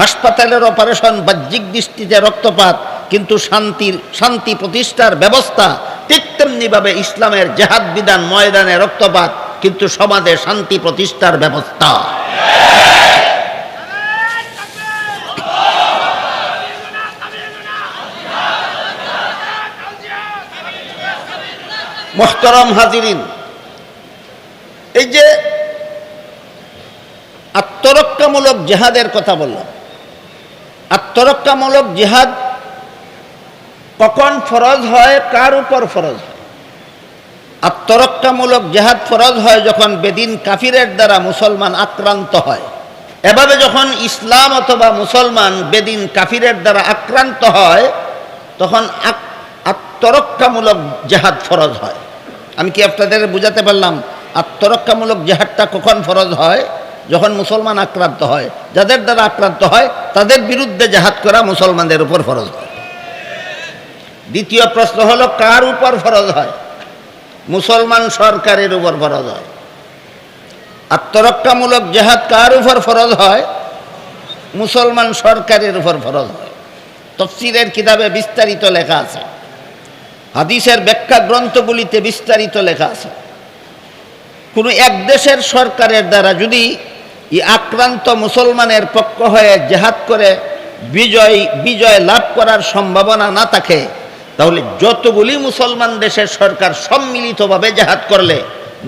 হাসপাতালের অপারেশন, বাহ্যিক দৃষ্টিতে রক্তপাত, কিন্তু শান্তির, শান্তি প্রতিষ্ঠার ব্যবস্থা ঠিক তেমনিভাবে ইসলামের জেহাদ বিধান ময়দানে রক্তপাত, কিন্তু সমাজে শান্তি প্রতিষ্ঠার ব্যবস্থা। মোহতরম হাজিরিন, এই যে আত্মরক্ষামূলক জেহাদের কথা বললাম আত্মরক্ষামূলক জেহাদ কখন ফরজ হয়, কার উপর ফরজ হয়? আত্মরক্ষামূলক জেহাদ ফরজ হয় যখন বেদিন কাফিরের দ্বারা মুসলমান আক্রান্ত হয়। এভাবে যখন ইসলাম অথবা মুসলমান বেদিন কাফিরের দ্বারা আক্রান্ত হয়, তখন আত্মরক্ষামূলক জেহাদ ফরজ হয়। আমি কি আপনাদের বুঝাতে পারলাম? আত্মরক্ষামূলক জেহাদটা কখন ফরজ হয়? যখন মুসলমান আক্রান্ত হয়, যাদের দ্বারা আক্রান্ত হয়, তাদের বিরুদ্ধে জেহাদ করা মুসলমানদের উপর ফরজ হয়। দ্বিতীয় প্রশ্ন হলো, কার উপর ফরজ হয়? মুসলমান সরকারের উপর ফরজ হয়। আত্মরক্ষামূলক জেহাদ কার উপর ফরজ হয়? মুসলমান সরকারের উপর ফরজ হয়। তফসিরের কিতাবে বিস্তারিত লেখা আছে। হাদিসের ব্যাখ্যা গ্রন্থগুলিতে বিস্তারিত লেখা আছে। কোনো এক দেশের সরকারের দ্বারা যদি এই আক্রান্ত মুসলমানের পক্ষ হয়ে জেহাদ করে বিজয় বিজয় লাভ করার সম্ভাবনা না থাকে, তাহলে যতগুলি মুসলমান দেশের সরকার সম্মিলিতভাবে জেহাদ করলে,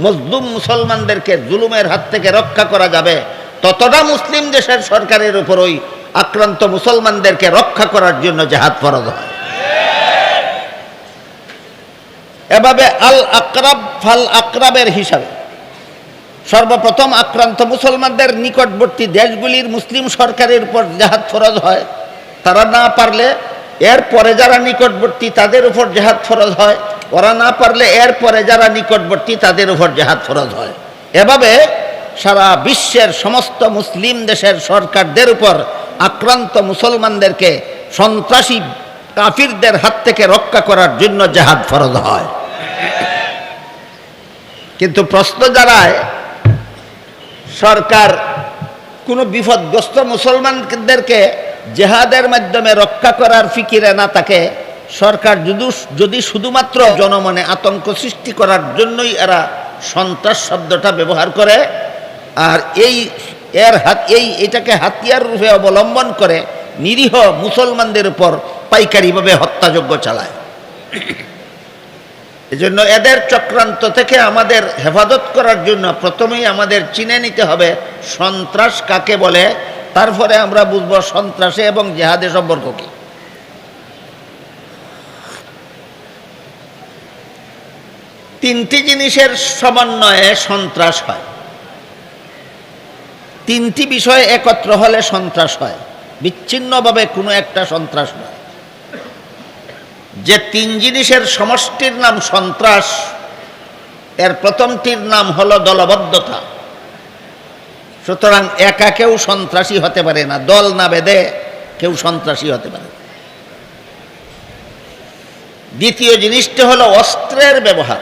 মজলুম মুসলমানদেরকে জুলুমের হাত থেকে রক্ষা করা যাবে, ততটা মুসলিম দেশের সরকারের উপর ওই আক্রান্ত মুসলমানদেরকে রক্ষা করার জন্য জেহাদ ফরজ হয়। এভাবে আল আকরাব ফাল আকরাবের হিসাবে সর্বপ্রথম আক্রান্ত মুসলমানদের নিকটবর্তী দেশগুলির মুসলিম সরকারের উপর জেহাদ ফরজ হয়। তারা না পারলে এর পরে যারা নিকটবর্তী তাদের উপর জেহাদ ফরজ হয়। ওরা না পারলে এর পরে যারা নিকটবর্তী তাদের উপর জেহাদ ফরজ হয়। এভাবে সারা বিশ্বের সমস্ত মুসলিম দেশের সরকারদের উপর আক্রান্ত মুসলমানদেরকে সন্ত্রাসী কাফিরদের হাত থেকে রক্ষা করার জন্য জেহাদ ফরজ হয়। কিন্তু প্রশ্ন দাঁড়ায় সরকার কোনো বিপদগ্রস্ত মুসলমানদেরকে জেহাদের মাধ্যমে রক্ষা করার ফিকিরে না থাকে, সরকার যদি যদি শুধুমাত্র জনমনে আতঙ্ক সৃষ্টি করার জন্যই এরা সন্ত্রাস শব্দটা ব্যবহার করে, আর এই এর হাত এই এটাকে হাতিয়ার রূপে অবলম্বন করে নিরীহ মুসলমানদের উপর পাইকারিভাবে হত্যাযজ্ঞ চালায়। এজন্য এদের চক্রান্ত থেকে আমাদের হেফাজত করার জন্য প্রথমেই আমাদের চিনে নিতে হবে সন্ত্রাস কাকে বলে, তারপরে আমরা বুঝব সন্ত্রাসে এবং জেহাদে সম্পর্ক কি। তিনটি জিনিসের সমন্বয়ে সন্ত্রাস হয়। তিনটি বিষয় একত্র হলে সন্ত্রাস হয়। বিচ্ছিন্নভাবে কোনো একটা সন্ত্রাস নয়। যে তিন জিনিসের সমষ্টির নাম সন্ত্রাস, এর প্রথমটির নাম হলো দলবদ্ধতা। সুতরাং একা কেউ সন্ত্রাসী হতে পারে না, দল না বেঁধে কেউ সন্ত্রাসী হতে পারে দ্বিতীয় জিনিসটি হলো অস্ত্রের ব্যবহার।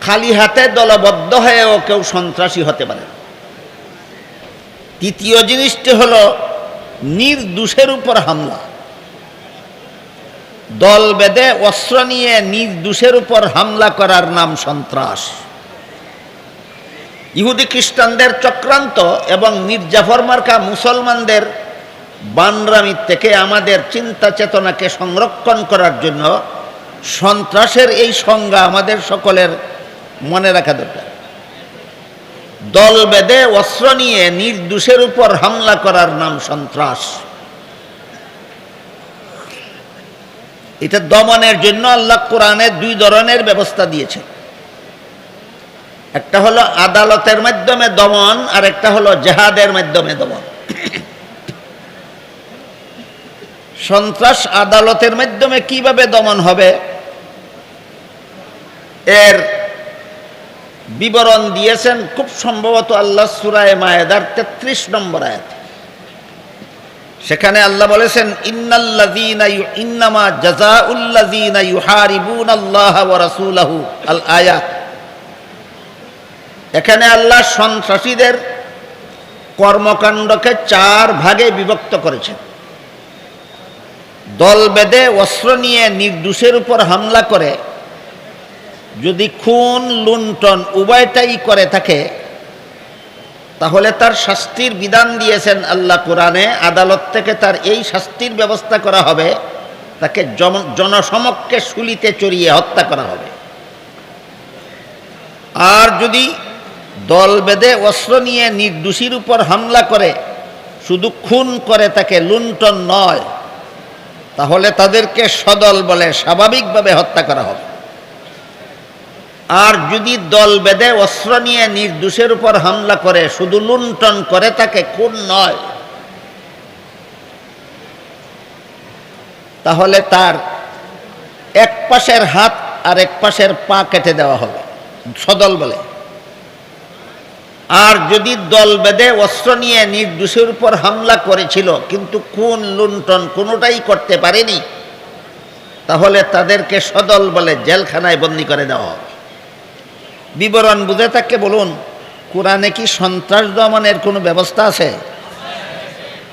খালি হাতে দলবদ্ধ হয়েও কেউ সন্ত্রাসী হতে পারে তৃতীয় জিনিসটি হলো নির্দোষের উপর হামলা। দল বেঁধে অস্ত্র নিয়ে নিজ নির্দোষের উপর হামলা করার নাম সন্ত্রাস। ইহুদি খ্রিস্টানদের চক্রান্ত এবং মির্জাফর মার্কা মুসলমানদের বানরামি থেকে আমাদের চিন্তা চেতনাকে সংরক্ষণ করার জন্য সন্ত্রাসের এই সংজ্ঞা আমাদের সকলের মনে রাখা দরকার। দল বেঁধে অস্ত্র নিয়ে নির্দোষের উপর হামলা করার নাম সন্ত্রাস। এটা দমনের জন্য আল্লাহ কোরআনে দুই ধরনের ব্যবস্থা দিয়েছে। একটা হলো আদালতের মাধ্যমে দমন, আর একটা হলো জেহাদের মাধ্যমে দমন। সন্ত্রাস আদালতের মাধ্যমে কীভাবে দমন হবে? এর বিবরণ দিয়েছেন খুব সম্ভবত আল্লাহ সুরায় মায়েদার তেত্রিশ নম্বর আয়াত। সেখানে আল্লাহ বলেছেন ইন্নামা এখানে আল্লাহ সন্ত্রাসীদের কর্মকাণ্ডকে চার ভাগে বিভক্ত করেছেন। দল বেঁধে অস্ত্র নিয়ে নির্দোষের উপর হামলা করে, যদি খুন লুণ্ঠন উভয়টাই করে থাকে তাহলে তার শাস্তির বিধান দিয়েছেন আল্লাহ কোরআনে, আদালত থেকে তার এই শাস্তির ব্যবস্থা করা হবে, তাকে জনসমক্ষে শুলিতে চড়িয়ে হত্যা করা হবে। আর যদি দল বেঁধে অস্ত্র নিয়ে নির্দোষীর উপর হামলা করে, শুধু খুন করে তাকে লুণ্ঠন নয়, তাহলে তাদেরকে সদল বলে স্বাভাবিকভাবে হত্যা করা হবে। আর যদি দল বেঁধে অস্ত্র নিয়ে নির্দোষের উপর হামলা করে, শুধু লুণ্ঠন করে, তাকে খুন নয়। তাহলে তার এক পাশের হাত আর এক পাশের পা কেটে দেওয়া হবে, সদল বলে। আর যদি দল বেঁধে অস্ত্র নিয়ে নির্দোষের উপর হামলা করেছিল, কিন্তু খুন, লুণ্ঠন কোনোটাই করতে পারেনি, তাহলে তাদেরকে সদল বলে জেলখানায় বন্দি করে দেওয়া হবে। বিবরণ বুঝে থাকলে বলুন, কোরআনে কি সন্ত্রাস দমনের কোনো ব্যবস্থা আছে?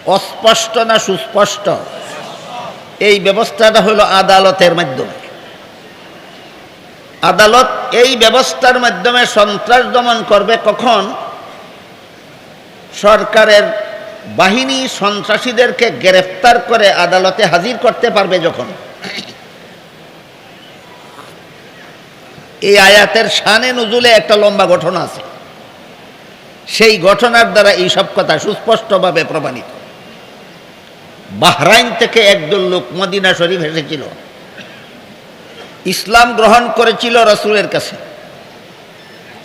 অস্পষ্ট না সুস্পষ্ট? এই ব্যবস্থাটা হলো আদালতের মাধ্যমে। আদালত এই ব্যবস্থার মাধ্যমে সন্ত্রাস দমন করবে কখন? সরকারের বাহিনী সন্ত্রাসীদেরকে গ্রেফতার করে আদালতে হাজির করতে পারবে যখন। এই আয়াতের শানে নজুলে একটা লম্বা ঘটনা আছে। সেই ঘটনার দ্বারা এই সব কথা সুস্পষ্টভাবে প্রমাণিত। বাহরাইন থেকে একদল লোক মদিনা শরীফ এসেছিল। ইসলাম গ্রহণ করেছিল রসুলের কাছে।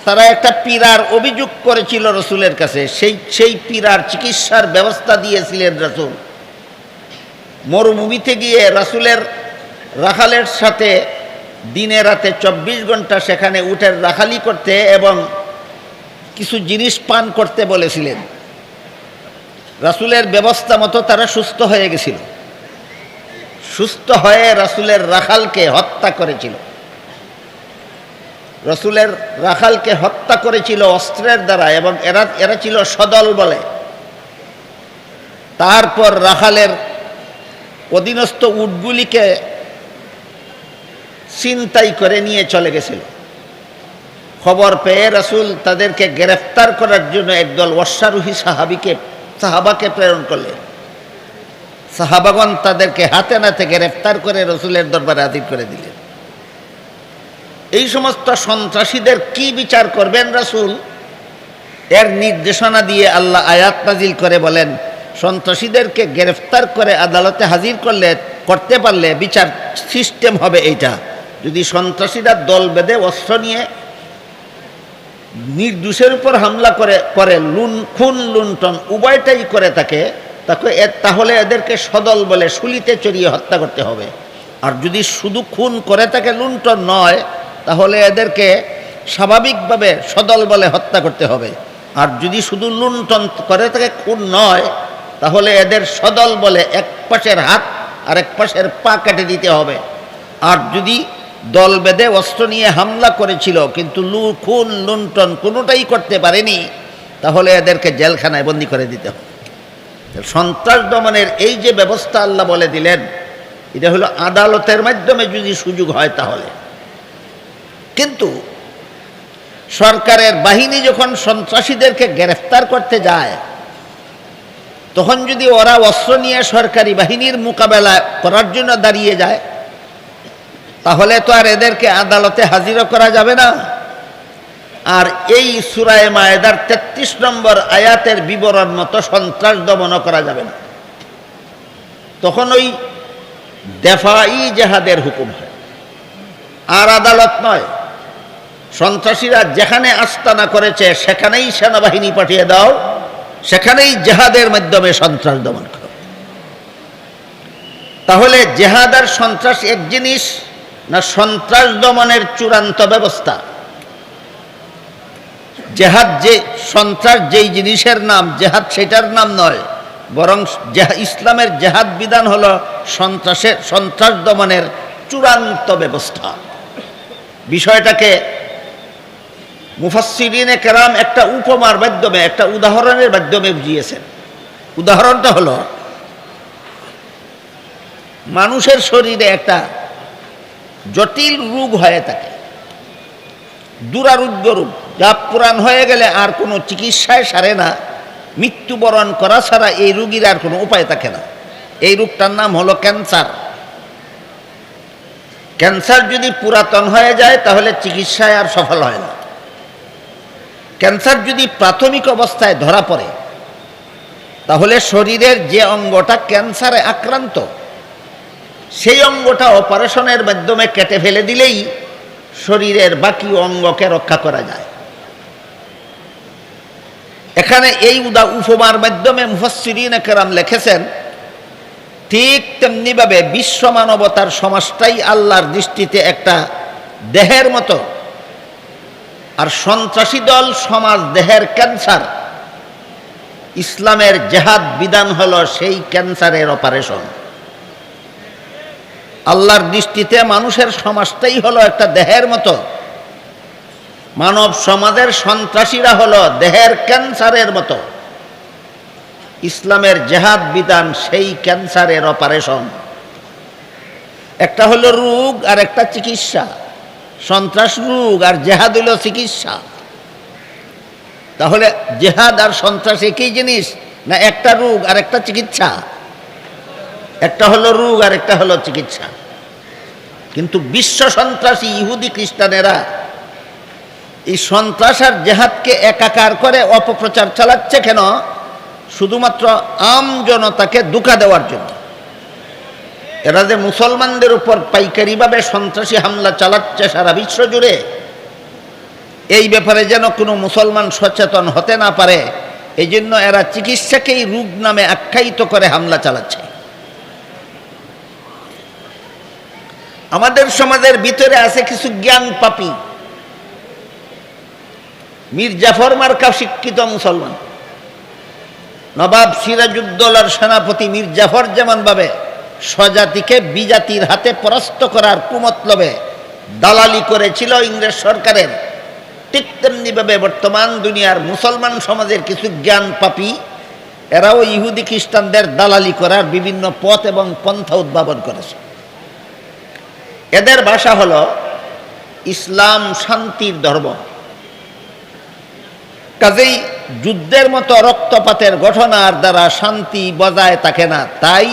তারা একটা পীরার অভিযোগ করেছিল রসুলের কাছে। সেই সেই পীরার চিকিৎসার ব্যবস্থা দিয়েছিলেন রসুল। মরুভূমিতে গিয়ে রাসুলের রাখালের সাথে দিনে রাতে চব্বিশ ঘণ্টা সেখানে উঠের রাখালি করতে এবং কিছু জিনিস পান করতে বলেছিলেন। রাসুলের ব্যবস্থা মতো তারা সুস্থ হয়ে গেছিল। সুস্থ হয়ে রাসুলের রাখালকে হত্যা করেছিল। রসুলের রাখালকে হত্যা করেছিল অস্ত্রের দ্বারা এবং এরা এরা ছিল সদল বলে। তারপর রাখালের অধীনস্থ উটগুলিকে চিন্তাই করে নিয়ে চলে গেছিল। খবর পেয়ে রাসুল তাদেরকে গ্রেফতার করার জন্য একদল অশ্বারোহী সাহাবিকে, সাহাবাকে প্রেরণ করলেন। সাহাবাগন তাদেরকে হাতে নাতে গ্রেফতার করে রসুলের দরবারে হাজির করে দিলেন। এই সমস্ত সন্ত্রাসীদের কি বিচার করবেন রাসুল? এর নির্দেশনা দিয়ে আল্লাহ আয়াত নাজিল করে বলেন, সন্ত্রাসীদেরকে গ্রেফতার করে আদালতে হাজির করলে, করতে পারলে বিচার সিস্টেম হবে এইটা। যদি সন্ত্রাসীরা দল বেঁধে অস্ত্র নিয়ে নির্দোষের উপর হামলা করে করে লুন, খুন, লুণ্ঠন উভয়টাই করে থাকে, তাকে তাহলে এদেরকে সদল বলে শুলিতে চড়িয়ে হত্যা করতে হবে। আর যদি শুধু খুন করে থাকে, লুণ্ঠন নয়, তাহলে এদেরকে স্বাভাবিকভাবে সদল বলে হত্যা করতে হবে। আর যদি শুধু লুণ্ঠন করে থাকে, খুন নয়, তাহলে এদের সদল বলে এক পাশের হাত আর এক পাশের পা কেটে দিতে হবে। আর যদি দল বেঁধে অস্ত্র নিয়ে হামলা করেছিল, কিন্তু লু, খুন, লুণ্ঠন কোনোটাই করতে পারেনি। তাহলে এদেরকে জেলখানায় বন্দি করে দিতে হবে। সন্ত্রাস দমনের এই যে ব্যবস্থা আল্লাহ বলে দিলেন, এটা হলো আদালতের মাধ্যমে যদি সুযোগ হয় তাহলে। কিন্তু সরকারের বাহিনী যখন সন্ত্রাসীদেরকে গ্রেফতার করতে যায়, তখন যদি ওরা অস্ত্র নিয়ে সরকারি বাহিনীর মোকাবেলা করার জন্য দাঁড়িয়ে যায় তাহলে তো আর এদেরকে আদালতে হাজিরও করা যাবে না। আর এই সুরায় মায়েদার তেত্রিশ নম্বর আয়াতের বিবরণ মতো সন্ত্রাস দমনও করা যাবে না। তখন ওই দেফাই জেহাদের হুকুম হয়। আর আদালত নয়, সন্ত্রাসীরা যেখানে আস্তানা করেছে সেখানেই সেনাবাহিনী পাঠিয়ে দাও, সেখানেই জেহাদের মাধ্যমে সন্ত্রাস দমন করো। তাহলে জেহাদ আর সন্ত্রাস এক জিনিস না সন্ত্রাস দমনের চূড়ান্ত ব্যবস্থা। জেহাদ যে, সন্ত্রাস যেই জিনিসের নাম, জেহাদ সেটার নাম নয়, বরং ইসলামের জেহাদ বিধান হলো সন্ত্রাসের সন্ত্রাস দমনের চূড়ান্ত ব্যবস্থা। বিষয়টাকে মুফাসসিরিনে কেরাম একটা উপমার মাধ্যমে, একটা উদাহরণের মাধ্যমে বুঝিয়েছেন। উদাহরণটা হলো, মানুষের শরীরে একটা জটিল রোগ হয়ে থাকে। দুরারোগ্য রোগ, যা পুরাণ হয়ে গেলে আর কোনো চিকিৎসায় সারে না। মৃত্যুবরণ করা ছাড়া এই রুগীর আর কোনো উপায় থাকে না। এই রোগটার নাম হলো ক্যান্সার। ক্যান্সার যদি পুরাতন হয়ে যায়, তাহলে চিকিৎসায় আর সফল হয় না। ক্যান্সার যদি প্রাথমিক অবস্থায় ধরা পড়ে, তাহলে শরীরের যে অঙ্গটা ক্যান্সারে আক্রান্ত সেই অঙ্গটা অপারেশনের মাধ্যমে কেটে ফেলে দিলেই শরীরের বাকি অঙ্গকে রক্ষা করা যায়। এখানে এই উদা উপমার মাধ্যমে মুফাসসিরিন কেরাম লিখেছেন, ঠিক তেমনিভাবে বিশ্ব মানবতার সমাজটাই আল্লাহর দৃষ্টিতে একটা দেহের মতো। আর সন্ত্রাসী দল সমাজ দেহের ক্যান্সার। ইসলামের জেহাদ বিধান হলো সেই ক্যান্সারের অপারেশন। আল্লাহর দৃষ্টিতে মানুষের সমাজটাই হলো একটা দেহের মতো। মানব সমাজের সন্ত্রাসীরা হলো দেহের ক্যান্সারের মতো। ইসলামের জেহাদ বিধান সেই ক্যান্সারের অপারেশন। একটা হলো রোগ আর একটা চিকিৎসা। সন্ত্রাস রোগ আর জেহাদ হলো চিকিৎসা। তাহলে জেহাদ আর সন্ত্রাস একই জিনিস? না একটা রোগ আর একটা চিকিৎসা? একটা হলো রোগ আর একটা হলো চিকিৎসা। কিন্তু বিশ্ব সন্ত্রাসী ইহুদি খ্রিস্টানেরা এই সন্ত্রাস আর জেহাদকে একাকার করে অপপ্রচার চালাচ্ছে কেন? শুধুমাত্র আম জনতাকে দুকা দেওয়ার জন্য। এরা যে মুসলমানদের উপর পাইকারিভাবে সন্ত্রাসী হামলা চালাচ্ছে সারা বিশ্ব জুড়ে, এই ব্যাপারে যেন কোনো মুসলমান সচেতন হতে না পারে এই জন্য এরা চিকিৎসাকেই রোগ নামে আখ্যায়িত করে হামলা চালাচ্ছে। আমাদের সমাজের ভিতরে আছে কিছু জ্ঞান পাপি। মীর জাফর মার্কা শিক্ষিত মুসলমান। নবাব সিরাজুদ্দৌলার সেনাপতি মীর জাফর যেমন ভাবে স্বজাতিকে বিজাতির হাতে পরাস্ত করার কুমতলবে দালালি করেছিল ইংরেজ সরকারের, ঠিক তেমনিভাবে বর্তমান দুনিয়ার মুসলমান সমাজের কিছু জ্ঞান পাপি, এরাও ইহুদি খ্রিস্টানদের দালালি করার বিভিন্ন পথ এবং পন্থা উদ্ভাবন করেছে। এদের ভাষা হলো ইসলাম শান্তির ধর্ম। কাজেই যুদ্ধের মতো রক্তপাতের ঘটনার দ্বারা শান্তি বজায় থাকে না, তাই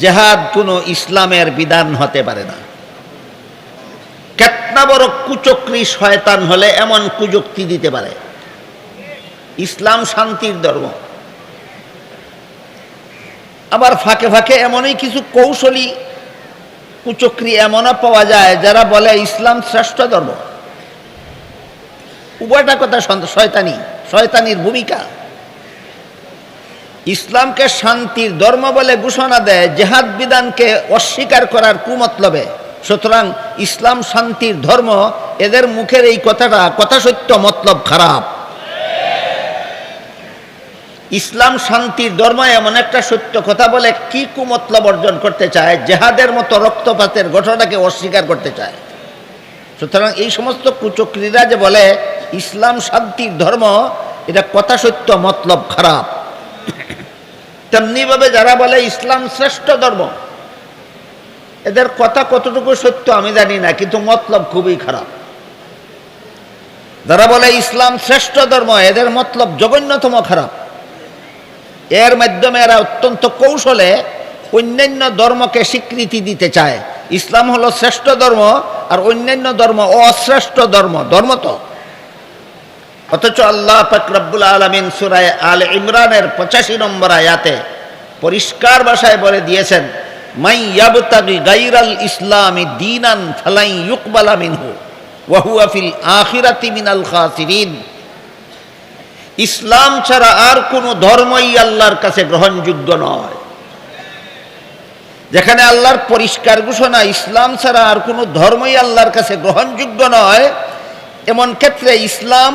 জেহাদ কোনো ইসলামের বিধান হতে পারে না। কেতনা বড় কুচক্রী শয়তান হলে এমন কুযুক্তি দিতে পারে। ইসলাম শান্তির ধর্ম। আবার ফাঁকে ফাঁকে এমনই কিছু কৌশলী কুচক্রী এমনও পাওয়া যায়, যারা বলে ইসলাম শ্রেষ্ঠ ধর্ম। উভয়টা কথা শয়তানি, শয়তানির ভূমিকা। ইসলামকে শান্তির ধর্ম বলে ঘোষণা দেয়, জেহাদ বিধানকে অস্বীকার করার কুমতলবে। সুতরাং ইসলাম শান্তির ধর্ম, এদের মুখের এই কথাটা কথা সত্য মতলব খারাপ। ইসলাম শান্তির ধর্ম এমন একটা সত্য কথা বলে, কি কুমতলব অর্জন করতে চায়? জেহাদের মতো রক্তপাতের ঘটনাকে অস্বীকার করতে চায়। সুতরাং এই সমস্ত কুচক্রীরা যে বলে, ইসলাম শান্তির ধর্ম, এটা কথা সত্য, মতলব খারাপ। তেমনিভাবে যারা বলে, ইসলাম শ্রেষ্ঠ ধর্ম, এদের কথা কতটুকু সত্য আমি জানি না, কিন্তু মতলব খুবই খারাপ। যারা বলে, ইসলাম শ্রেষ্ঠ ধর্ম, এদের মতলব জঘন্যতম খারাপ। এর মাধ্যমে এরা অত্যন্ত কৌশলে অন্যান্য ধর্মকে স্বীকৃতি দিতে চায়। ইসলাম হলো শ্রেষ্ঠ ধর্ম আর অন্যান্য ধর্ম অশ্রেষ্ঠ ধর্ম। ধর্ম তো। অথচ আল্লাহ ফকরাবুল আলমিন সুরায় আল ইমরানের পঁচাশি নম্বর আয়াতে পরিষ্কার ভাষায় বলে দিয়েছেন, মাই ইয়াবতাগি গাইরাল ইসলামি দিনান ফালাই ইউকবালা মিনহু ওয়াহুয়া ফিল আখিরাতি মিনাল খাসিরিন। ইসলাম ছাড়া আর কোনো ধর্মই আল্লাহর কাছে গ্রহণযোগ্য নয়। যেখানে আল্লাহর পরিষ্কার ঘোষণা, ইসলাম ছাড়া আর কোনো ধর্মই আল্লাহর কাছে গ্রহণযোগ্য নয়, এমন ক্ষেত্রে ইসলাম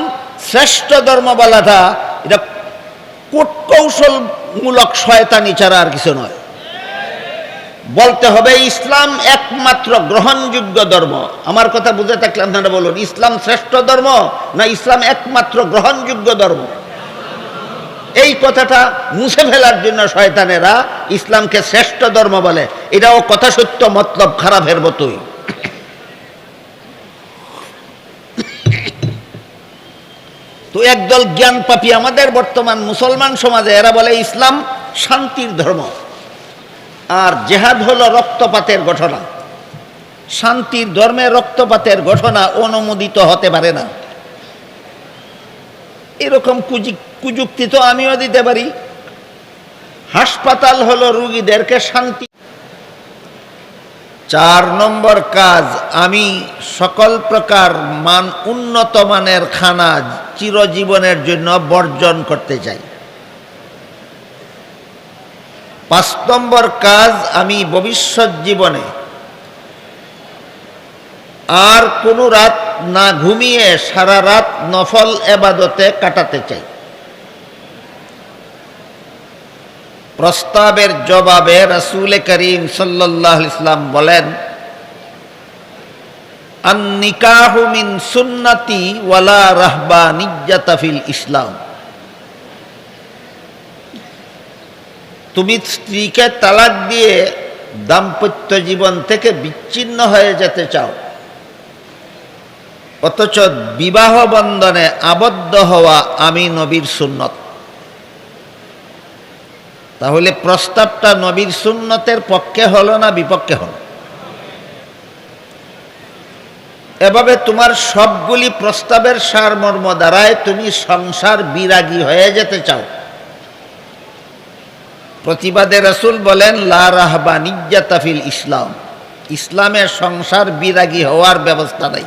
শ্রেষ্ঠ ধর্ম বলাটা এটা কূটকৌশলমূলক শয়তানি ছাড়া আর কিছু নয়। বলতে হবে, ইসলাম একমাত্র গ্রহণযোগ্য ধর্ম। আমার কথা বুঝে থাকলে আপনারা বলুন, ইসলাম শ্রেষ্ঠ ধর্ম না ইসলাম একমাত্র গ্রহণযোগ্য ধর্ম? এই কথাটা মুছে ফেলার জন্য শয়তানেরা ইসলামকে শ্রেষ্ঠ ধর্ম বলে। এটাও কথা সত্য, মতলব খারাপের মতোই। তো একদল জ্ঞান পাপি আমাদের বর্তমান মুসলমান সমাজে, এরা বলে ইসলাম শান্তির ধর্ম। আর জেহাদ হলো রক্তপাতের ঘটনা। শান্তির ধর্মে রক্তপাতের ঘটনা অনুমোদিত হতে পারে না। এরকম কুযুক্তি তো আমিও দিতে পারি। হাসপাতাল হলো রুগীদেরকে শান্তি। চার নম্বর কাজ, আমি সকল প্রকার মান উন্নত মানের খানা চিরজীবনের জন্য বর্জন করতে চাই। পাঁচ নম্বর কাজ আমি ভবিষ্যৎ জীবনে। আর কোনো রাত না ঘুমিয়ে সারা রাত নফল এবাদতে কাটাতে চাই। প্রস্তাবের জবাবে রাসূল করিম আলাইহি ইসলাম বলেন আন নিকাহু মিন সুন্নতি ওয়ালা রাহবানিয়্যাতা ফিল ইসলাম। তুমি স্ত্রীকে তালাক দিয়ে দাম্পত্য জীবন থেকে বিচ্ছিন্ন হয়ে যেতে চাও। অথচ বিবাহ বন্ধনে আবদ্ধ হওয়া আমি নবীর সুন্নত। তাহলে প্রস্তাবটা নবীর সুন্নতের পক্ষে হলো না বিপক্ষে হলো? এভাবে তোমার সবগুলি প্রস্তাবের সারমর্ম দ্বারায় তুমি সংসার বিরাগী হয়ে যেতে চাও। প্রতিবাদে রসুল বলেন, লা রাহবা নিজ্জাতাফিল ইসলাম। ইসলামের সংসার বিরাগী হওয়ার ব্যবস্থা নাই।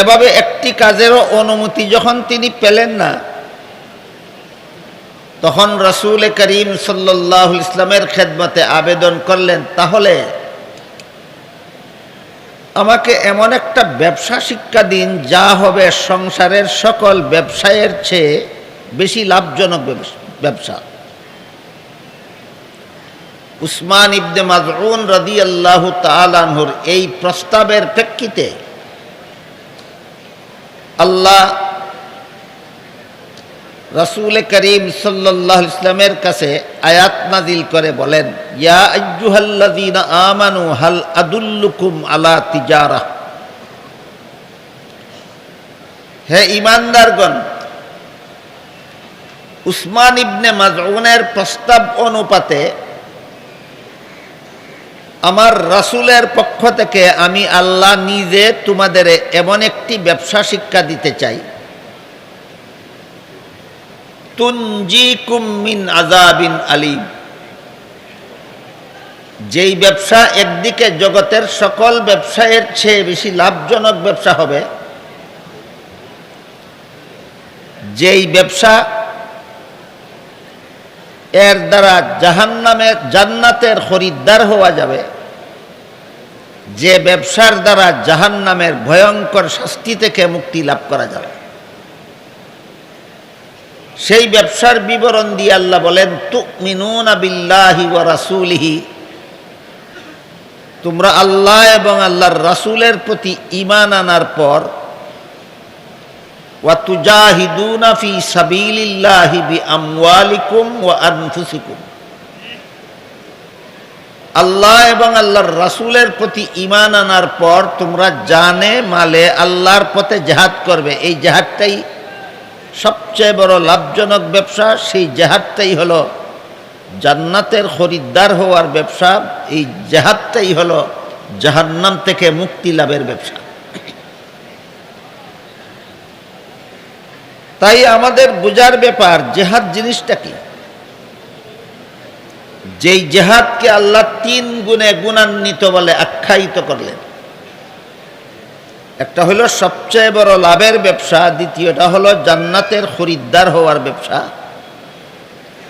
এভাবে একটি কাজেরও অনুমতি যখন তিনি পেলেন না, তখন রসুল করিম সাল্লাহ ইসলামের খেদমতে আবেদন করলেন, তাহলে আমাকে এমন একটা ব্যবসা শিক্ষা দিন, যা হবে সংসারের সকল ব্যবসায়ের চেয়ে বেশি লাভজনক ব্যবস- উসমান ইবনে মাজউন রদি আল্লাহ তালানহুর এই প্রস্তাবের প্রেক্ষিতে আল্লাহ রসুল করিম সাল্লাহ ইসলামের কাছে আয়াত নাজিল করে বলেন, ইয়া আজ্জুহাল্লাযীনা আমানু, হাল আদুল্লুকুম আলা তিজারা? হে ইমানদারগণ উসমান ইবনে মাজউনের প্রস্তাব অনুপাতে আমার রাসূলের পক্ষ থেকে আমি আল্লাহ নিজে তোমাদের এমন একটি ব্যবসা শিক্ষা দিতে চাই। তুনজিকুম মিন আজাবিন আলিম। যেই ব্যবসা একদিকে জগতের সকল ব্যবসায়ের চেয়ে বেশি লাভজনক ব্যবসা হবে, যেই ব্যবসা এর দ্বারা জাহান্নামের জান্নাতের খরিদ্দার হওয়া যাবে। যে ব্যবসার দ্বারা জাহান্নামের ভয়ঙ্কর শাস্তি থেকে মুক্তি লাভ করা যাবে। সেই ব্যবসার বিবরণ দিয়ে আল্লাহ বলেন, তুমিনুন বিল্লাহি ওয়া রাসূলিহি। তোমরা আল্লাহ এবং আল্লাহর রাসূলের প্রতি ঈমান আনার পর আল্লাহ এবং আল্লাহর রাসুলের প্রতি ঈমান আনার পর তোমরা জানে মালে আল্লাহর পথে জেহাদ করবে। এই জেহাদটাই সবচেয়ে বড় লাভজনক ব্যবসা। সেই জেহাদটাই হলো জান্নাতের খরিদ্দার হওয়ার ব্যবসা। এই জেহাদটাই হলো জাহান্নাম থেকে মুক্তি লাভের ব্যবসা। তাই আমাদের বোঝার ব্যাপার, জেহাদ জিনিসটা কি? যেই জেহাদকে আল্লাহ তিন গুণে গুণান্বিত বলে আখ্যায়িত করলেন। একটা হলো সবচেয়ে বড় লাভের ব্যবসা, দ্বিতীয়টা হলো জান্নাতের খরিদ্দার হওয়ার ব্যবসা,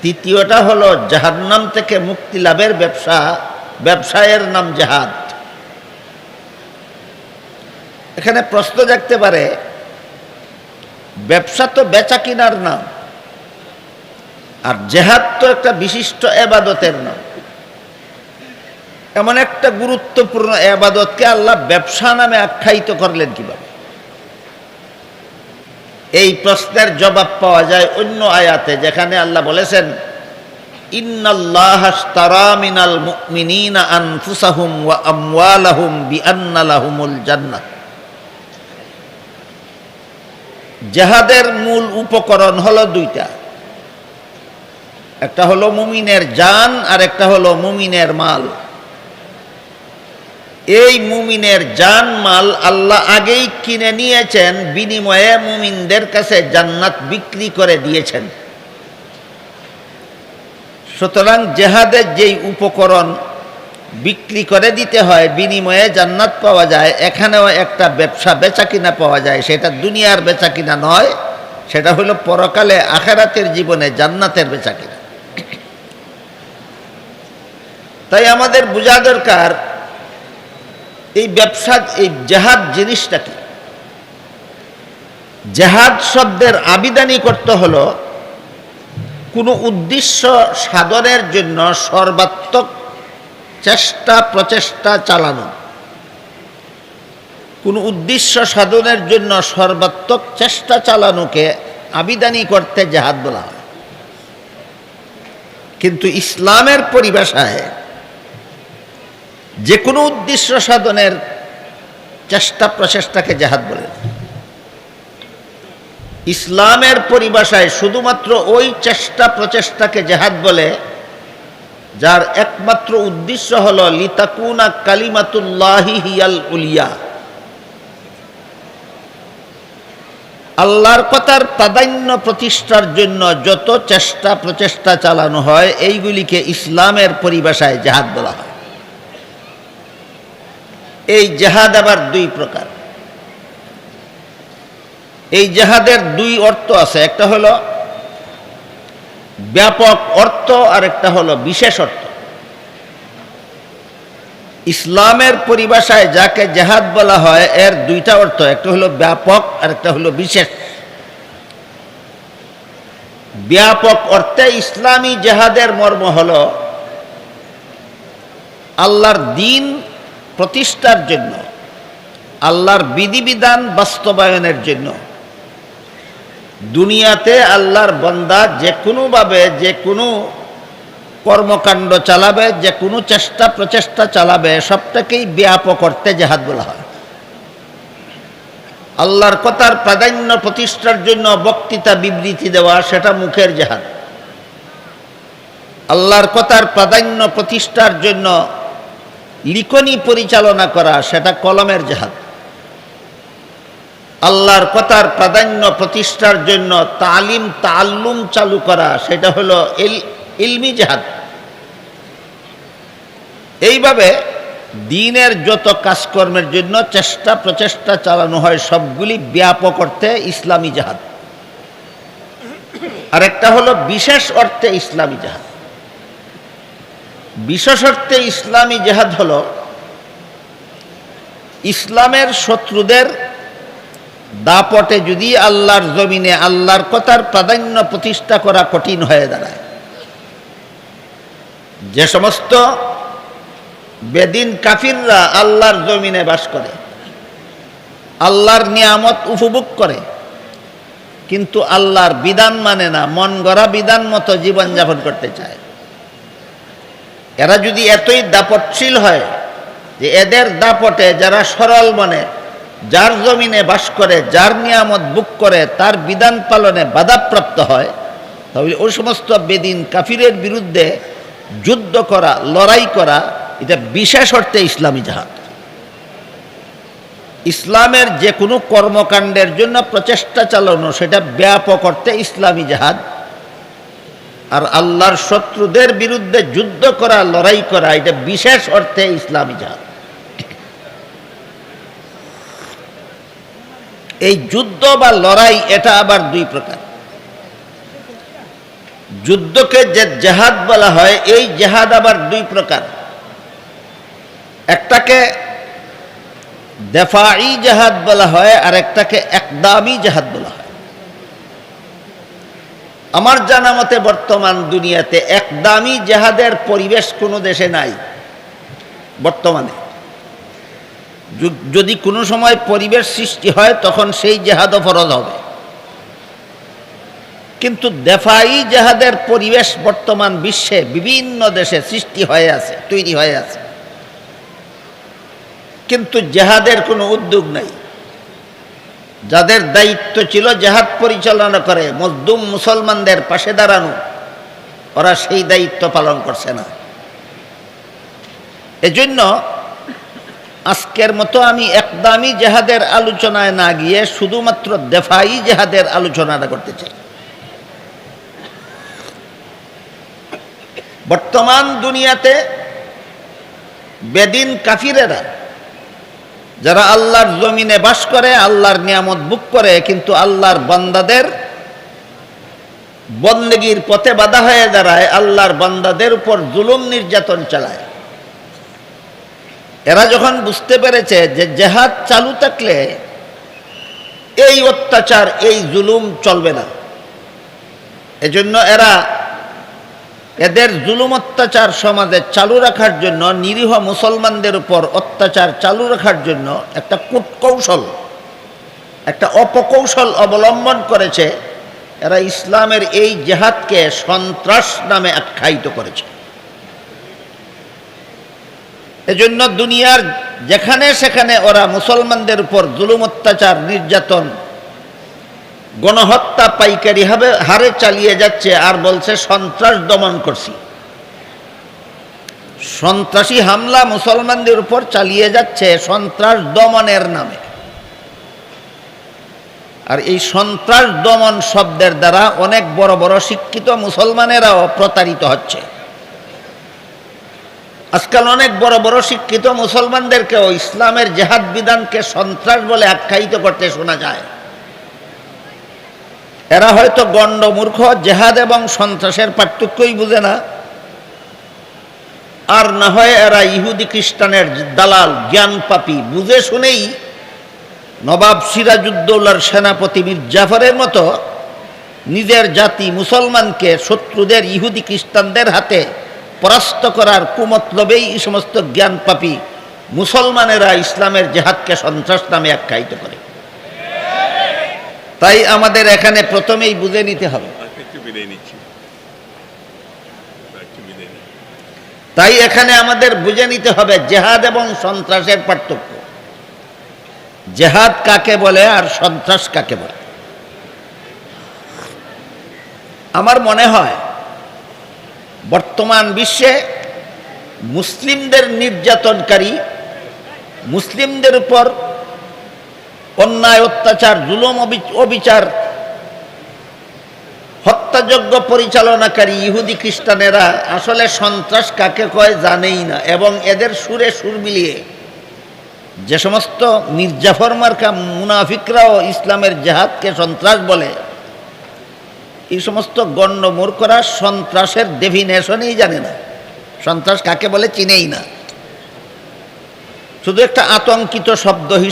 তৃতীয়টা হলো জাহান্নাম থেকে মুক্তি লাভের ব্যবসা, ব্যবসায়ের নাম জেহাদ। এখানে প্রশ্ন জাগতে পারে ব্যবসা তো বেচা কিনার নাম। আর জেহাদ তো একটা বিশিষ্ট এবাদতের নাম। এমন একটা গুরুত্বপূর্ণ এবাদতকে আল্লাহ ব্যবসা নামে আখ্যায়িত করলেন কীভাবে? এই প্রশ্নের জবাব পাওয়া যায় অন্য আয়াতে, যেখানে আল্লাহ বলেছেন, ইন্নাল্লাহ আনফুসাহুম ওয়া আমওয়ালাহুম বিআন্না লাহুমুল জেহাদের মূল উপকরণ হলো দুইটা। একটা হলো মুমিনের জান আর একটা হলো মুমিনের মাল। এই মুমিনের জান মাল আল্লাহ আগেই কিনে নিয়েছেন, বিনিময়ে মুমিনদের কাছে জান্নাত বিক্রি করে দিয়েছেন। সুতরাং জেহাদের যেই উপকরণ বিক্রি করে দিতে হয়, বিনিময়ে জান্নাত পাওয়া যায়, এখানেও একটা ব্যবসা বেচা কিনা পাওয়া যায়, সেটা দুনিয়ার বেচা কিনা নয়, সেটা হলো পরকালে আখেরাতের জীবনে জান্নাতের বেচা কিনা তাই আমাদের বোঝা দরকার, এই ব্যবসা, এই জেহাদ জিনিসটা কি? জেহাদ শব্দের আবিদানি করতে হলো, কোনো উদ্দেশ্য সাধনের জন্য সর্বাত্মক চেষ্টা, প্রচেষ্টা চালানো। কোনো উদ্দেশ্য সাধনের জন্য সর্বাত্মক চেষ্টা চালানোকে আবিদানি করতে জাহাদ বলা হয়। কিন্তু ইসলামের পরিভাষায় যে কোনো উদ্দেশ্য সাধনের চেষ্টা, প্রচেষ্টাকে জেহাদ বলে। ইসলামের পরিভাষায় শুধুমাত্র ওই চেষ্টা, প্রচেষ্টাকে জেহাদ বলে যার একমাত্র উদ্দেশ্য হল লিতাকুনা কালিমাতুল্লাহি উলিয়া। আল্লাহর কথার প্রাধান্য প্রতিষ্ঠার জন্য যত চেষ্টা প্রচেষ্টা চালানো হয়, এইগুলিকে ইসলামের পরিভাষায় জেহাদ বলা হয়। এই জেহাদ আবার দুই প্রকার। এই জেহাদের দুই অর্থ আছে। একটা হলো ব্যাপক অর্থ আর একটা হলো বিশেষ অর্থ। ইসলামের পরিভাষায় যাকে জেহাদ বলা হয়, এর দুইটা অর্থ, একটা হলো ব্যাপক আর একটা হলো বিশেষ। ব্যাপক অর্থে ইসলামী জেহাদের মর্ম হলো আল্লাহর দিন প্রতিষ্ঠার জন্য, আল্লাহর বিধিবিধান বাস্তবায়নের জন্য। দুনিয়াতে আল্লাহর বন্দা যে কোনোভাবে যে কোনো কর্মকাণ্ড চালাবে যে কোনো চেষ্টা প্রচেষ্টা চালাবে, সবটাকেই ব্যাপক করতে জেহাদ বলা হয়। আল্লাহর কথার প্রাধান্য প্রতিষ্ঠার জন্য বক্তৃতা, বিবৃতি দেওয়া, সেটা মুখের জেহাদ। আল্লাহর কথার প্রাধান্য প্রতিষ্ঠার জন্য লিখনি পরিচালনা করা, সেটা কলমের জেহাদ। আল্লাহর কথার প্রাধান্য প্রতিষ্ঠার জন্য তালিম তাল্লুম চালু করা, সেটা হলো ইলমি জাহাদ। এইভাবে দিনের যত কাজকর্মের জন্য চেষ্টা, প্রচেষ্টা চালানো হয়, সবগুলি ব্যাপক অর্থে ইসলামী জাহাদ। আর একটা হলো বিশেষ অর্থে ইসলামী জাহাদ। বিশেষ অর্থে ইসলামী জেহাদ হল ইসলামের শত্রুদের দাপটে যদি আল্লাহর জমিনে আল্লাহর কথার প্রাধান্য প্রতিষ্ঠা করা কঠিন হয়ে দাঁড়ায়। যে সমস্ত বেদিন কাফিররা আল্লাহর জমিনে বাস করে, আল্লাহর নিয়ামত উপভোগ করে, কিন্তু আল্লাহর বিধান মানে না, মন গড়া বিধান মতো জীবনযাপন করতে চায়। এরা যদি এতই দাপটশীল হয় যে এদের দাপটে যারা সরল মনে যার জমিনে বাস করে, যার নিয়ামত বুক করে, তার বিধান পালনে বাধাপ্রাপ্ত হয়, তাহলে ওই সমস্ত বেদিন কাফিরের বিরুদ্ধে যুদ্ধ করা, লড়াই করা, এটা বিশেষ অর্থে ইসলামী জাহাদ ইসলামের যে কোনো কর্মকাণ্ডের জন্য প্রচেষ্টা চালানো, সেটা ব্যাপক অর্থে ইসলামী জাহাদ আর আল্লাহর শত্রুদের বিরুদ্ধে যুদ্ধ করা, লড়াই করা, এটা বিশেষ অর্থে ইসলামী জাহাদ এই যুদ্ধ বা লড়াই, এটা আবার দুই প্রকার। যুদ্ধকে যে জেহাদ বলা হয়, এই জেহাদ আবার দুই প্রকার। একটাকে দেফাই জাহাদ বলা হয়, আর একটাকে একদামি জাহাদ বলা হয়। আমার জানা মতে বর্তমান দুনিয়াতে একদামি জেহাদের পরিবেশ কোনো দেশে নাই, বর্তমানে। যদি কোনো সময় পরিবেশ সৃষ্টি হয়, তখন সেই জেহাদও ফরজ হবে। কিন্তু দেফাই জেহাদের পরিবেশ বর্তমান বিশ্বে বিভিন্ন দেশে সৃষ্টি হয়ে আছে, তৈরি হয়ে আছে। কিন্তু জেহাদের কোনো উদ্যোগ নাই। যাদের দায়িত্ব ছিল জেহাদ পরিচালনা করে, মজদুম মুসলমানদের পাশে দাঁড়ানো, ওরা সেই দায়িত্ব পালন করছে না। এজন্য আজকের মতো আমি একদমই জেহাদের আলোচনায় না গিয়ে শুধুমাত্র দেফাই জেহাদের আলোচনাটা করতে চাই। বর্তমান দুনিয়াতে বেদিন কাফিরেরা, যারা আল্লাহর জমিনে বাস করে, আল্লাহর নিয়ামত বুক করে, কিন্তু আল্লাহর বান্দাদের বন্দেগীর পথে বাধা হয়ে দাঁড়ায়, আল্লাহর বান্দাদের উপর জুলুম নির্যাতন চালায়। এরা যখন বুঝতে পেরেছে যে জেহাদ চালু থাকলে এই অত্যাচার, এই জুলুম চলবে না। এজন্য এরা এদের জুলুম অত্যাচার সমাজে চালু রাখার জন্য, নিরীহ মুসলমানদের উপর অত্যাচার চালু রাখার জন্য একটা কূটকৌশল, একটা অপকৌশল অবলম্বন করেছে। এরা ইসলামের এই জেহাদকে সন্ত্রাস নামে আখ্যায়িত করেছে। এজন্য দুনিয়ার যেখানে সেখানে ওরা মুসলমানদের উপর জুলুম, অত্যাচার, নির্যাতন, গণহত্যা পাইকারি হবে, হারে চালিয়ে যাচ্ছে আর বলছে, সন্ত্রাস দমন করছি। সন্ত্রাসী হামলা মুসলমানদের উপর চালিয়ে যাচ্ছে সন্ত্রাস দমনের নামে। আর এই সন্ত্রাস দমন শব্দের দ্বারা অনেক বড় বড় শিক্ষিত মুসলমানেরাও প্রতারিত হচ্ছে। আজকাল অনেক বড় বড় শিক্ষিত মুসলমানদেরকেও ইসলামের জেহাদ বিধানকে সন্ত্রাস বলে আখ্যায়িত করতে শোনা যায়। এরা হয়তো গণ্ড মূর্খ, জেহাদ এবং সন্ত্রাসের পার্থক্যই বুঝে না। আর না হয় এরা ইহুদি খ্রিস্টানের দালাল জ্ঞান পাপি বুঝে শুনেই নবাব সিরাজউদ্দৌলার সেনাপতি মীর জাফরের মতো নিজের জাতি মুসলমানকে শত্রুদের ইহুদি খ্রিস্টানদের হাতে পরাস্ত করার কুমতলবেই এই সমস্ত জ্ঞান পাপি মুসলমানেরা ইসলামের জেহাদকে সন্ত্রাস নামে আখ্যায়িত করে। তাই আমাদের এখানে প্রথমেই বুঝে নিতে হবে। নিচ্ছি। তাই এখানে আমাদের বুঝে নিতে হবে জেহাদ এবং সন্ত্রাসের পার্থক্য। জেহাদ কাকে বলে আর সন্ত্রাস কাকে বলে? আমার মনে হয় বর্তমান বিশ্বে মুসলিমদের নির্যাতনকারী, মুসলিমদের উপর অন্যায়, অত্যাচার, জুলুম, অবি- অবিচার, হত্যাযজ্ঞ পরিচালনাকারী ইহুদি খ্রিস্টানেরা আসলে সন্ত্রাস কাকে কয় জানেই না এবং এদের সুরে সুর মিলিয়ে যে সমস্ত মির্জাফর মার্কা মুনাফিকরাও ইসলামের জেহাদকে সন্ত্রাস বলে এই সমস্ত গণ্য মূর্খরা সন্ত্রাসের ডেফিনেশনই জানে না। সন্ত্রাস কাকে বলে? চিনেই না। শুধু একটা আতঙ্কিত শব্দ হিসাবে